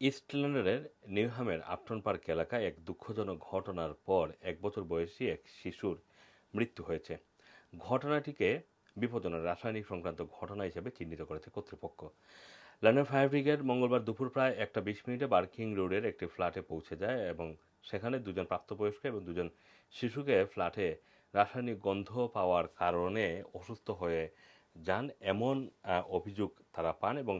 East লন্ডনের নিউহামের Upton park এলাকায় এক দুঃখজনক ঘটনার পর এক বছর বয়সী এক শিশুর মৃত্যু হয়েছে। ঘটনাটিকে বিপজ্জনক রাসায়নিক সংক্রান্ত ঘটনা হিসেবে চিহ্নিত করেছে কর্তৃপক্ষ। লন্ডন ফায়ার ব্রিগেড মঙ্গলবার দুপুর প্রায় একটা বিশ মিনিটে বার্কিং রোডের একটি ফ্ল্যাটে পৌঁছে যায় এবং সেখানে দুজন প্রাপ্তবয়স্ক এবং দুজন শিশুকে ফ্ল্যাটে রাসায়নিক গন্ধ পাওয়ার কারণে অসুস্থ হয়ে যান এমন অভিযোগ তারা পান এবং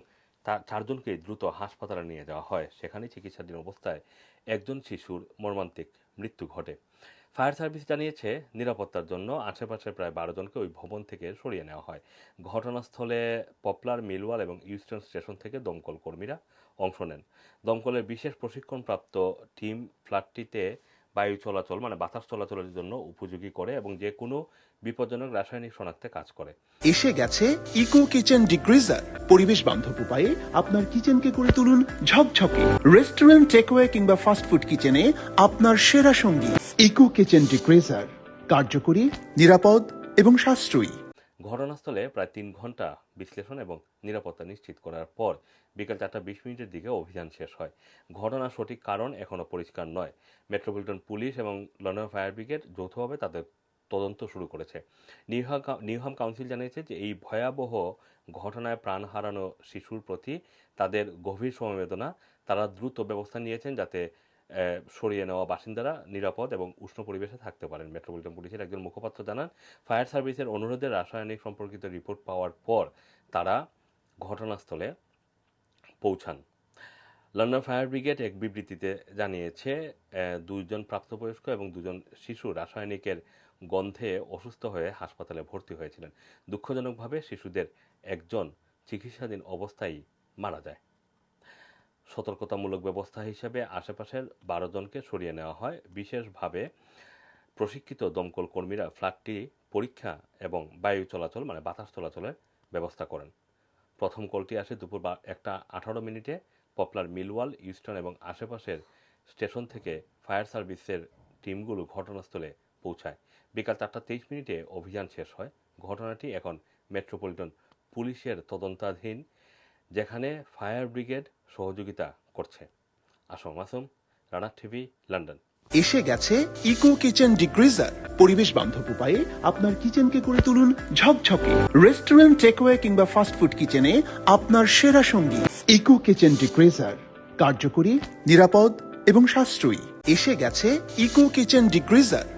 চারজনকে দ্রুত হাসপাতালে নিয়ে যাওয়া হয়। সেখানে চিকিৎসাধীন অবস্থায় একজন শিশুর মর্মান্তিক মৃত্যু ঘটে। ফায়ার সার্ভিস জানিয়েছে, নিরাপত্তার জন্য আশেপাশের প্রায় বারো জনকে ওই ভবন থেকে সরিয়ে নেওয়া হয়। ঘটনাস্থলে পপলার, মিলওয়াল এবং ইউস্টন স্টেশন থেকে দমকল কর্মীরা অংশ নেন। দমকলের বিশেষ প্রশিক্ষণপ্রাপ্ত টিম ফ্ল্যাটটিতে বায়ু চলাচল মানে বাতাস চলাচলের জন্য উপযোগী করে এবং যে কোনো বিপজ্জনক রাসায়নিক শনাক্তে কাজ করে। এসে গেছে ইকো কিচেন ডিগ্রিজার পরিবেশ বান্ধব উপায়ে আপনার কিচেনকে করে তুলুন ঝকঝকে। রেস্টুরেন্ট টেকওয়ে কিংবা ফাস্টফুড কিচেনে আপনার সেরা সঙ্গী। ইকো কিচেন ডিগ্রিজার কার্যকরী, নিরাপদ এবং সাশ্রয়ী। ঘটনাস্থলে প্রায় তিন ঘণ্টা বিশ্লেষণ এবং নিরাপত্তা নিশ্চিত করার পর বিকেল চারটা বিশ মিনিটের দিকে অভিযান শেষ হয়। ঘটনার সঠিক কারণ এখনও পরিষ্কার নয়। মেট্রোপলিটন পুলিশ এবং লন্ডন ফায়ার ব্রিগেড যৌথভাবে তাদের তদন্ত শুরু করেছে। নিউহাম নিউহাম কাউন্সিল জানিয়েছে যে এই ভয়াবহ ঘটনায় প্রাণ হারানো শিশুর প্রতি তাদের গভীর সমবেদনা। তারা দ্রুত ব্যবস্থা নিয়েছেন যাতে সরিয়ে নেওয়া বাসিন্দারা নিরাপদ এবং উষ্ণ পরিবেশে থাকতে পারেন। মেট্রোপলিটন পুলিশের একজন মুখপাত্র জানান, ফায়ার সার্ভিসের অনুরোধে রাসায়নিক সম্পর্কিত রিপোর্ট পাওয়ার পর তারা ঘটনাস্থলে পৌঁছান। লন্ডন ফায়ার ব্রিগেড এক বিবৃতিতে জানিয়েছে দুজন প্রাপ্তবয়স্ক এবং দুজন শিশু রাসায়নিকের গন্ধে অসুস্থ হয়ে হাসপাতালে ভর্তি হয়েছিলেন। দুঃখজনকভাবে শিশুদের একজন চিকিৎসাধীন অবস্থায় মারা যায়। সতর্কতামূলক ব্যবস্থা হিসেবে আশেপাশের বারো জনকে সরিয়ে নেওয়া হয়। বিশেষভাবে প্রশিক্ষিত দমকল কর্মীরা ফ্ল্যাটটি পরীক্ষা এবং বায়ু চলাচল মানে বাতাস চলাচলের ব্যবস্থা করেন। প্রথম কলটি আসে দুপুর বা- একটা আঠারো মিনিটে পপলার মিলওয়াল ইউস্টন এবং আশেপাশের স্টেশন থেকে ফায়ার সার্ভিসের টিমগুলো ঘটনাস্থলে পৌঁছায়। বিকাল চারটা তেইশ মিনিটে অভিযান শেষ হয়। ঘটনাটি এখন মেট্রোপলিটন পুলিশের তদন্তাধীন যেখানে ফায়ার ব্রিগেড সহযোগিতা করছে। Assam Masum, Rana TV, London. এসে গেছে ইকো কিচেন ডিগ্রিজার। পরিবেশ বান্ধব উপায়ে আপনার কিচেনকে করে তুলুন ঝকঝকে। রেস্টুরেন্ট, টেকওয়ে কিংবা ফাস্টফুড কিচেনে আপনার সেরা সঙ্গী। ইকো কিচেন ডিগ্রিজার, কার্যকরী, নিরাপদ এবং সাশ্রয়ী। এসে গেছে ইকো কিচেন ডিগ্রিজার।